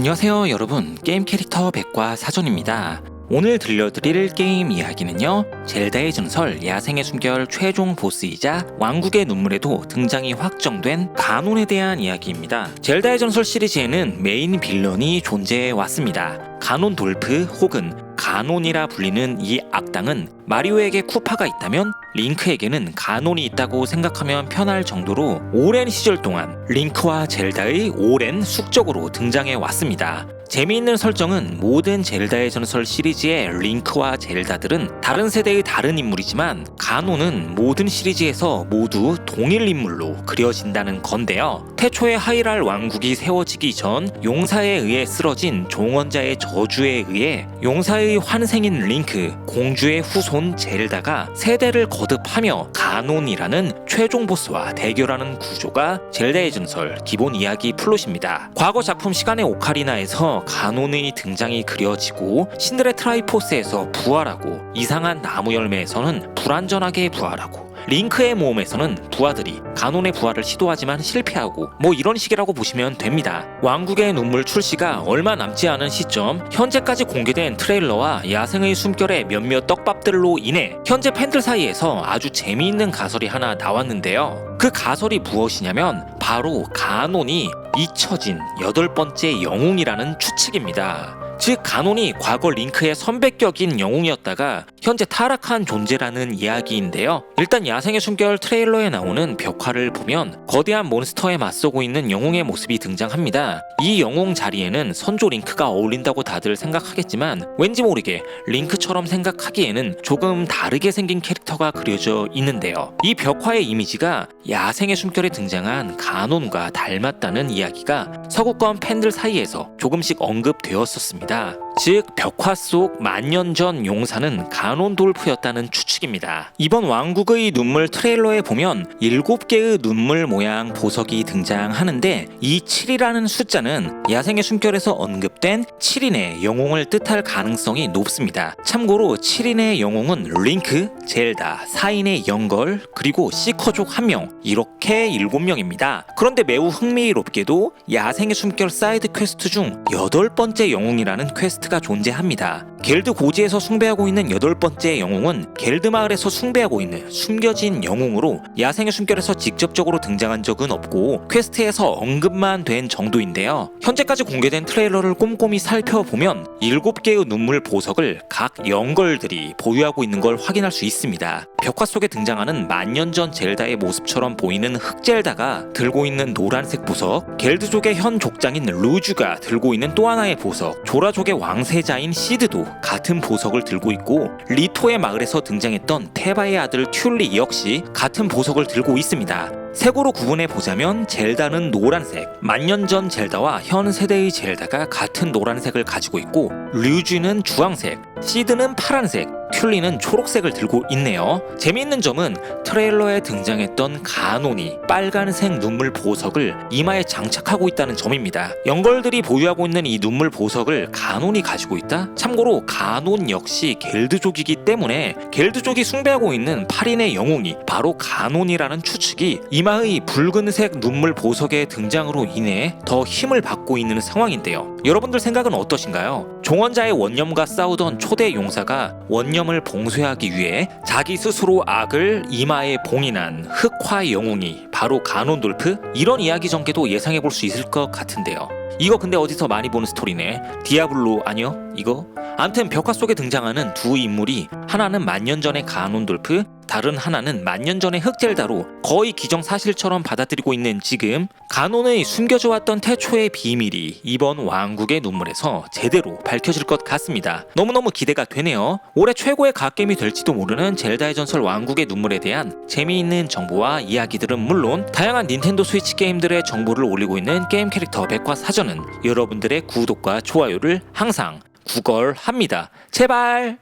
안녕하세요 여러분. 게임 캐릭터 백과 사전입니다. 오늘 들려드릴 게임 이야기는요 젤다의 전설 야생의 숨결 최종 보스이자 왕국의 눈물에도 등장이 확정된 가논에 대한 이야기입니다. 젤다의 전설 시리즈에는 메인 빌런이 존재해 왔습니다. 가논 돌프 혹은 가논이라 불리는 이 악당은 마리오에게 쿠파가 있다면 링크에게는 가논이 있다고 생각하면 편할 정도로 오랜 시절 동안 링크와 젤다의 오랜 숙적으로 등장해 왔습니다. 재미있는 설정은 모든 젤다의 전설 시리즈의 링크와 젤다들은 다른 세대의 다른 인물이지만 가논은 모든 시리즈에서 모두 동일 인물로 그려진다는 건데요. 태초의 하이랄 왕국이 세워지기 전 용사에 의해 쓰러진 종원자의 저주에 의해 용사의 환생인 링크, 공주의 후손 젤다가 세대를 거듭하며 가논이라는 최종 보스와 대결하는 구조가 젤다의 전설 기본 이야기 플롯입니다. 과거 작품 시간의 오카리나에서 가논의 등장이 그려지고 신들의 트라이포스에서 부활하고 이상한 나무 열매에서는 불완전하게 부활하고 링크의 모험에서는 부하들이 가논의 부활을 시도하지만 실패하고 뭐 이런 식이라고 보시면 됩니다. 왕국의 눈물 출시가 얼마 남지 않은 시점 현재까지 공개된 트레일러와 야생의 숨결의 몇몇 떡밥들로 인해 현재 팬들 사이에서 아주 재미있는 가설이 하나 나왔는데요. 그 가설이 무엇이냐면 바로 가논이 잊혀진 여덟 번째 영웅이라는 추측입니다. 즉 가논이 과거 링크의 선배격인 영웅이었다가 현재 타락한 존재라는 이야기인데요. 일단 야생의 숨결 트레일러에 나오는 벽화를 보면 거대한 몬스터에 맞서고 있는 영웅의 모습이 등장합니다. 이 영웅 자리에는 선조 링크가 어울린다고 다들 생각하겠지만 왠지 모르게 링크처럼 생각하기에는 조금 다르게 생긴 캐릭터가 그려져 있는데요. 이 벽화의 이미지가 야생의 숨결에 등장한 가논과 닮았다는 이야기가 서구권 팬들 사이에서 조금씩 언급되었었습니다. 즉 벽화 속 만년 전 용사는 가논 돌프였다는 추측입니다. 이번 왕국의 눈물 트레일러에 보면 7개의 눈물 모양 보석이 등장하는데 이 7이라는 숫자는 야생의 숨결에서 언급된 7인의 영웅을 뜻할 가능성이 높습니다. 참고로 7인의 영웅은 링크, 젤다, 4인의 영걸, 그리고 시커족 1명 이렇게 7명입니다. 그런데 매우 흥미롭게도 야생의 숨결 사이드 퀘스트 중 여덟 번째 영웅이라는 퀘스트 가 존재합니다. 겔드 고지에서 숭배하고 있는 여덟 번째 영웅은 겔드 마을에서 숭배하고 있는 숨겨진 영웅으로 야생의 숨결에서 직접적으로 등장한 적은 없고 퀘스트에서 언급만 된 정도인데요. 현재까지 공개된 트레일러를 꼼꼼히 살펴보면 7개의 눈물 보석을 각 영걸들이 보유하고 있는 걸 확인할 수 있습니다. 벽화 속에 등장하는 만년 전 젤다의 모습처럼 보이는 흑젤다가 들고 있는 노란색 보석, 겔드족의 현 족장인 루주가 들고 있는 또 하나의 보석, 조라족의 왕세자인 시드도 같은 보석을 들고 있고 리토의 마을에서 등장했던 테바의 아들 튤리 역시 같은 보석을 들고 있습니다. 색으로 구분해 보자면 젤다는 노란색, 만년 전 젤다와 현 세대의 젤다가 같은 노란색을 가지고 있고 류주는 주황색, 시드는 파란색, 큘리는 초록색을 들고 있네요. 재미있는 점은 트레일러에 등장했던 가논이 빨간색 눈물 보석을 이마에 장착하고 있다는 점입니다. 영걸들이 보유하고 있는 이 눈물 보석을 가논이 가지고 있다? 참고로 가논 역시 겔드족이기 때문에 겔드족이 숭배하고 있는 8인의 영웅이 바로 가논이라는 추측이 이마의 붉은색 눈물 보석의 등장으로 인해 더 힘을 받고 있는 상황인데요. 여러분들 생각은 어떠신가요? 종원자의 원념과 싸우던 초대 용사가 원념을 봉쇄하기 위해 자기 스스로 악을 이마에 봉인한 흑화 영웅이 바로 가논돌프? 이런 이야기 전개도 예상해 볼 수 있을 것 같은데요. 이거 근데 어디서 많이 보는 스토리네. 디아블로 아니요? 이거? 암튼 벽화 속에 등장하는 두 인물이 하나는 만년 전의 가논돌프, 다른 하나는 만년 전의 흑젤다로 거의 기정사실처럼 받아들이고 있는 지금 가논의 숨겨져 왔던 태초의 비밀이 이번 왕국의 눈물에서 제대로 밝혀질 것 같습니다. 너무너무 기대가 되네요. 올해 최고의 갓겜이 될지도 모르는 젤다의 전설 왕국의 눈물에 대한 재미있는 정보와 이야기들은 물론 다양한 닌텐도 스위치 게임들의 정보를 올리고 있는 게임 캐릭터 백과 사전은 여러분들의 구독과 좋아요를 항상 구걸합니다. 제발!